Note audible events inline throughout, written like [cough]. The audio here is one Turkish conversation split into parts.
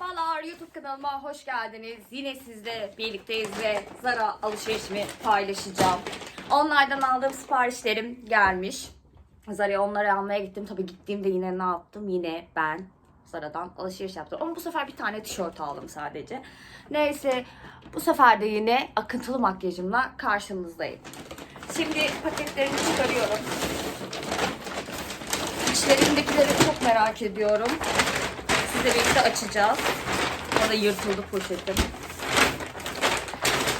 Merhabalar YouTube kanalıma hoş geldiniz. Yine sizle birlikteyiz ve Zara alışverişimi paylaşacağım. Onlardan aldığım siparişlerim gelmiş. Zara'ya onları almaya gittim. Tabii gittiğimde yine ne yaptım? Yine ben Zara'dan alışveriş yaptım. Ama bu sefer bir tane tişört aldım sadece. Neyse bu sefer de yine akıntılı makyajımla karşınızdayım. Şimdi paketlerimi çıkarıyorum. İçlerindekileri çok merak ediyorum. Sizle birlikte açacağız. Ya da yırtıldı poşetim.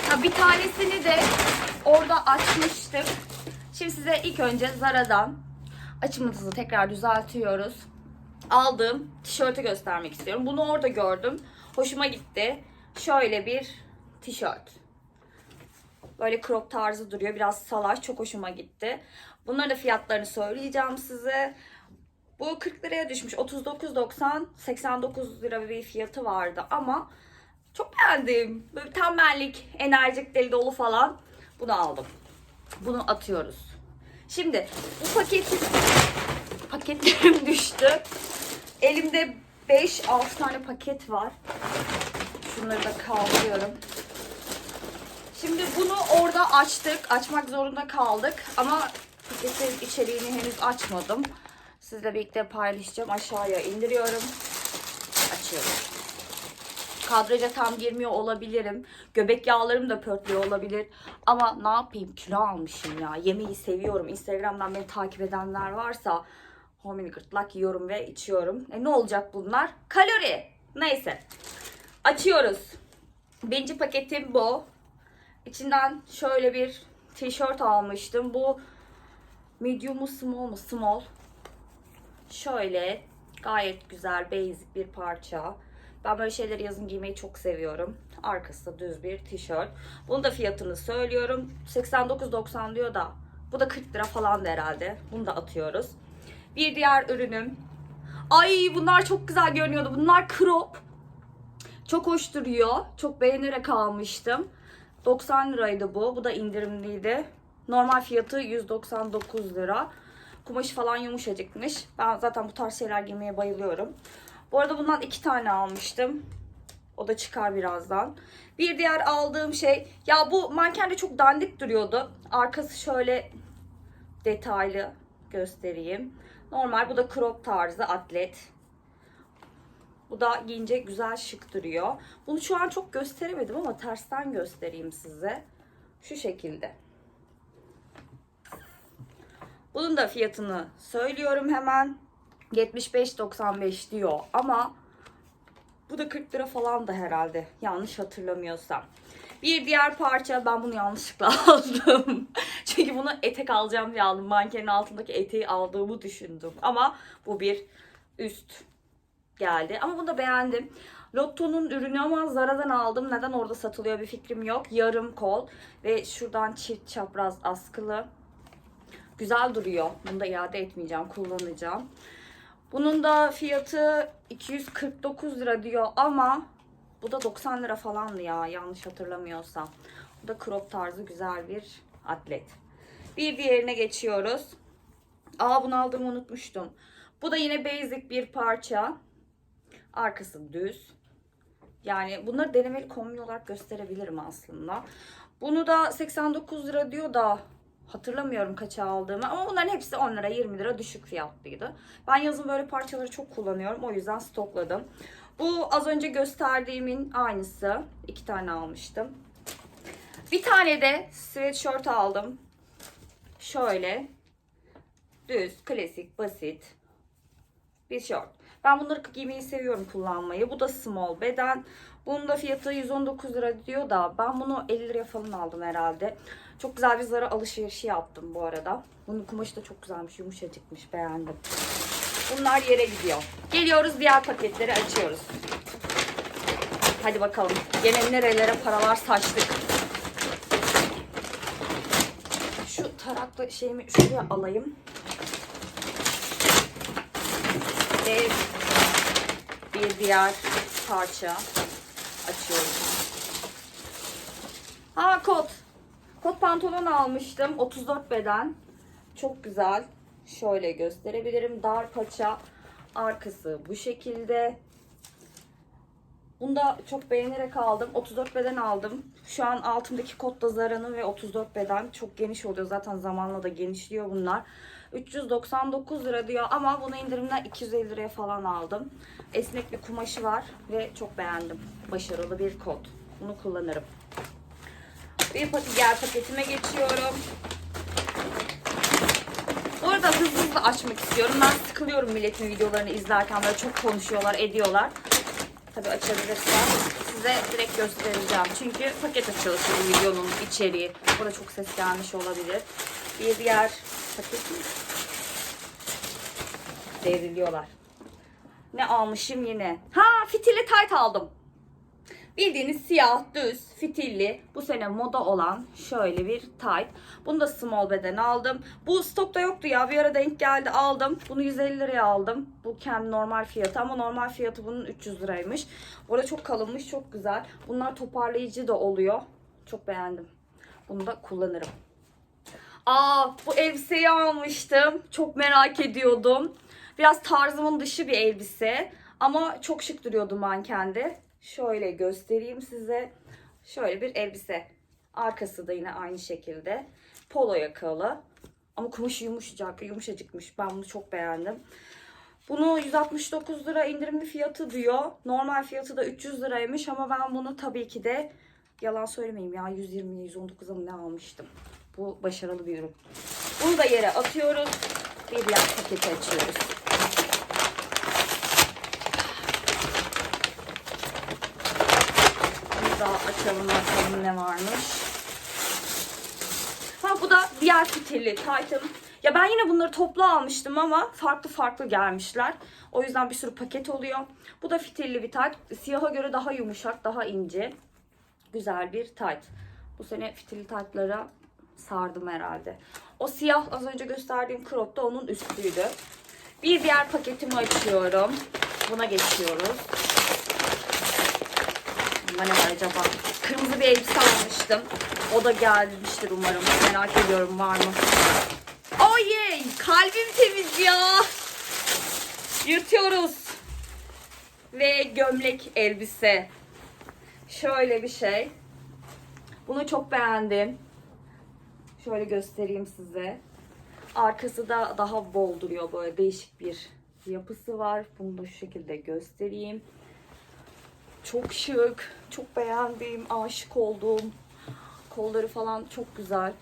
Ha, bir tanesini de orada açmıştık. Şimdi size ilk önce Zara'dan açımızı tekrar düzeltiyoruz. Aldığım tişörtü göstermek istiyorum. Bunu orada gördüm. Hoşuma gitti. Şöyle bir tişört. Böyle crop tarzı duruyor. Biraz salaş. Çok hoşuma gitti. Bunların da fiyatlarını söyleyeceğim size. Bu 40 liraya düşmüş. 39.90 89 lira bir fiyatı vardı ama çok beğendim. Böyle tembellik, enerjik, deli dolu falan. Bunu aldım. Bunu atıyoruz. Şimdi bu paketin paketlerim [laughs] düştü. Elimde 5-6 tane paket var. Şunları da kaldırıyorum. Şimdi bunu orada açtık. Açmak zorunda kaldık. Ama paketin içeriğini henüz açmadım. Sizle birlikte paylaşacağım. Aşağıya indiriyorum. Açıyorum. Kadraja tam girmiyor olabilirim. Göbek yağlarım da pörtlüyor olabilir. Ama ne yapayım kilo almışım ya. Yemeği seviyorum. Instagram'dan beni takip edenler varsa homini gırtlak yiyorum ve içiyorum. E ne olacak bunlar? Kalori. Neyse. Açıyoruz. Birinci paketim bu. İçinden şöyle bir tişört almıştım. Bu medium mu small mu? Small. Şöyle gayet güzel basic bir parça. Ben böyle şeyleri yazın giymeyi çok seviyorum. Arkası düz bir tişört. Bunun da fiyatını söylüyorum. 89.90 diyor da bu da 40 lira falan da herhalde. Bunu da atıyoruz. Bir diğer ürünüm. Ay bunlar çok güzel görünüyordu. Bunlar crop. Çok hoş duruyor. Çok beğenerek almıştım. 90 liraydı bu. Bu da indirimliydi. Normal fiyatı 199 lira. Kumaşı falan yumuşacıkmış. Ben zaten bu tarz şeyler giymeye bayılıyorum. Bu arada bundan iki tane almıştım. O da çıkar birazdan. Bir diğer aldığım şey ya bu mankende çok dandik duruyordu. Arkası şöyle detaylı göstereyim. Normal bu da crop tarzı atlet. Bu da giyince güzel şık duruyor. Bunu şu an çok gösteremedim ama tersten göstereyim size. Şu şekilde. Bunun da fiyatını söylüyorum hemen. 75.95 diyor ama bu da 40 lira falan da herhalde yanlış hatırlamıyorsam. Bir diğer parça ben bunu yanlışlıkla [laughs] aldım. Çünkü bunu etek alacağım diye aldım. Mankenin altındaki eteği aldığımı düşündüm. Ama bu bir üst geldi. Ama bunu da beğendim. Lotto'nun ürünü ama Zara'dan aldım. Neden orada satılıyor bir fikrim yok. Yarım kol ve şuradan çift çapraz askılı. Güzel duruyor. Bunu da iade etmeyeceğim. Kullanacağım. Bunun da fiyatı 249 lira diyor ama bu da 90 lira falandı ya yanlış hatırlamıyorsam. Bu da crop tarzı güzel bir atlet. Bir diğerine geçiyoruz. Aa bunu aldığımı unutmuştum. Bu da yine basic bir parça. Arkası düz. Yani bunları denemeli kombin olarak gösterebilirim aslında. Bunu da 89 lira diyor da hatırlamıyorum kaça aldığımı ama bunların hepsi 10 lira 20 lira düşük fiyatlıydı. Ben yazın böyle parçaları çok kullanıyorum o yüzden stokladım. Bu az önce gösterdiğimin aynısı. iki tane almıştım. Bir tane de sweatshirt aldım. Şöyle düz, klasik, basit bir short. Ben bunları giymeyi seviyorum kullanmayı. Bu da small beden. Bunun da fiyatı 119 lira diyor da ben bunu 50 liraya falan aldım herhalde. Çok güzel bir Zara alışverişi yaptım bu arada. Bunun kumaşı da çok güzelmiş, yumuşacıkmış, beğendim. Bunlar yere gidiyor. Geliyoruz diğer paketleri açıyoruz. Hadi bakalım. Gene nerelere paralar saçtık. Şu taraklı şeyimi şuraya alayım. Ve bir diğer parça açıyorum. Ha kot. Kot pantolon almıştım. 34 beden. Çok güzel. Şöyle gösterebilirim. Dar paça. Arkası bu şekilde. Bunu da çok beğenerek aldım. 34 beden aldım. Şu an altımdaki kot da Zara'nın ve 34 beden. Çok geniş oluyor. Zaten zamanla da genişliyor bunlar. 399 lira diyor ama bunu indirimden 250 liraya falan aldım. Esnek bir kumaşı var ve çok beğendim. Başarılı bir kot. Bunu kullanırım. Bir paket diğer paketime geçiyorum. Bu arada hızlı hızlı açmak istiyorum. Ben sıkılıyorum milletin videolarını izlerken böyle çok konuşuyorlar, ediyorlar. Tabii açabilirsem size direkt göstereceğim. Çünkü paket açılışı bu videonun içeriği. Burada çok ses gelmiş olabilir. Bir diğer paket mi? Devriliyorlar. Ne almışım yine? Ha fitili tayt aldım. Bildiğiniz siyah, düz, fitilli, bu sene moda olan şöyle bir tight. Bunu da small beden aldım. Bu stokta yoktu ya. Bir ara denk geldi aldım. Bunu 150 liraya aldım. Bu kendi normal fiyatı ama normal fiyatı bunun 300 liraymış. Orada çok kalınmış, çok güzel. Bunlar toparlayıcı da oluyor. Çok beğendim. Bunu da kullanırım. Aa bu elbiseyi almıştım. Çok merak ediyordum. Biraz tarzımın dışı bir elbise. Ama çok şık duruyordu mankende. Şöyle göstereyim size. Şöyle bir elbise. Arkası da yine aynı şekilde. Polo yakalı. Ama kumaşı yumuşacık, yumuşacıkmış. Ben bunu çok beğendim. Bunu 169 lira indirimli fiyatı diyor. Normal fiyatı da 300 liraymış ama ben bunu tabii ki de yalan söylemeyeyim ya 120 119'a mı ne almıştım. Bu başarılı bir ürün. Bunu da yere atıyoruz. Bir diğer paketi açıyoruz. Daha açalım bakalım ne varmış. Ha bu da diğer fitilli Titan. Ya ben yine bunları toplu almıştım ama farklı farklı gelmişler. O yüzden bir sürü paket oluyor. Bu da fitilli bir tight. Siyaha göre daha yumuşak, daha ince. Güzel bir tight. Bu sene fitilli tight'lara sardım herhalde. O siyah az önce gösterdiğim crop da onun üstüydü. Bir diğer paketimi açıyorum. Buna geçiyoruz. Bunda ne var acaba? Kırmızı bir elbise almıştım. O da gelmiştir umarım. Merak ediyorum var mı? Yeah! Kalbim temiz ya. Yırtıyoruz. Ve gömlek elbise. Şöyle bir şey. Bunu çok beğendim. Şöyle göstereyim size. Arkası da daha bol duruyor böyle değişik bir yapısı var. Bunu da şu şekilde göstereyim. Çok şık, çok beğendiğim, aşık olduğum. Kolları falan çok güzel.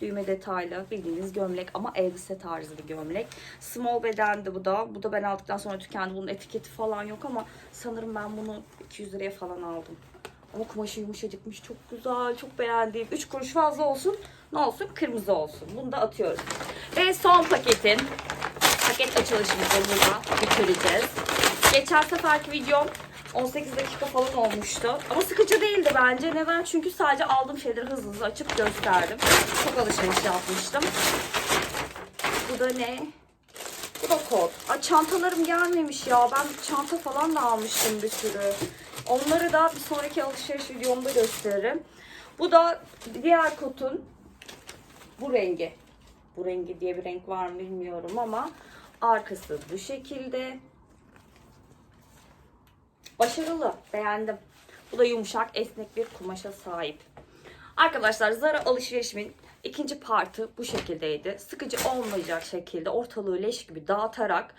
Düğme detaylı bildiğiniz gömlek ama elbise tarzı bir gömlek. Small bedendi bu da. Bu da ben aldıktan sonra tükendi. Bunun etiketi falan yok ama sanırım ben bunu 200 liraya falan aldım. Ama kumaşı yumuşacıkmış. Çok güzel. Çok beğendiğim. 3 kuruş fazla olsun. Ne olsun? Kırmızı olsun. Bunu da atıyoruz. Ve son paketin paket açılışımızı burada bitireceğiz. Geçen seferki videom 18 dakika falan olmuştu. Ama sıkıcı değildi bence. Neden? Çünkü sadece aldığım şeyleri hızlı hızlı açıp gösterdim. Çok alışveriş yapmıştım. Bu da ne? Bu da kot. Aa, çantalarım gelmemiş ya. Ben çanta falan da almıştım bir sürü. Onları da bir sonraki alışveriş videomda gösteririm. Bu da diğer kotun bu rengi. Bu rengi diye bir renk var mı bilmiyorum ama arkası bu şekilde. Başarılı. Beğendim. Bu da yumuşak, esnek bir kumaşa sahip. Arkadaşlar Zara alışverişimin ikinci partı bu şekildeydi. Sıkıcı olmayacak şekilde ortalığı leş gibi dağıtarak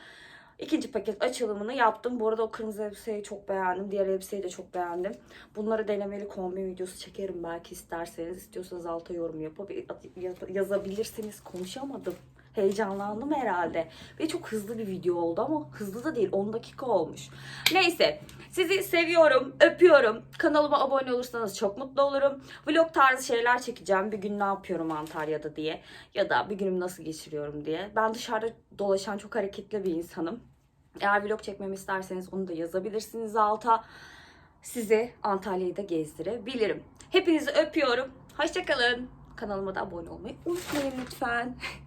ikinci paket açılımını yaptım. Bu arada o kırmızı elbiseyi çok beğendim. Diğer elbiseyi de çok beğendim. Bunları denemeli kombin videosu çekerim belki isterseniz. İstiyorsanız alta yorum yapıp yazabilirsiniz. Konuşamadım. Heyecanlandım herhalde. Ve çok hızlı bir video oldu ama hızlı da değil 10 dakika olmuş. Neyse sizi seviyorum, öpüyorum. Kanalıma abone olursanız çok mutlu olurum. Vlog tarzı şeyler çekeceğim. Bir gün ne yapıyorum Antalya'da diye. Ya da bir günümü nasıl geçiriyorum diye. Ben dışarıda dolaşan çok hareketli bir insanım. Eğer vlog çekmemi isterseniz onu da yazabilirsiniz alta. Sizi Antalya'yı da gezdirebilirim. Hepinizi öpüyorum. Hoşçakalın. Kanalıma da abone olmayı unutmayın lütfen. [laughs]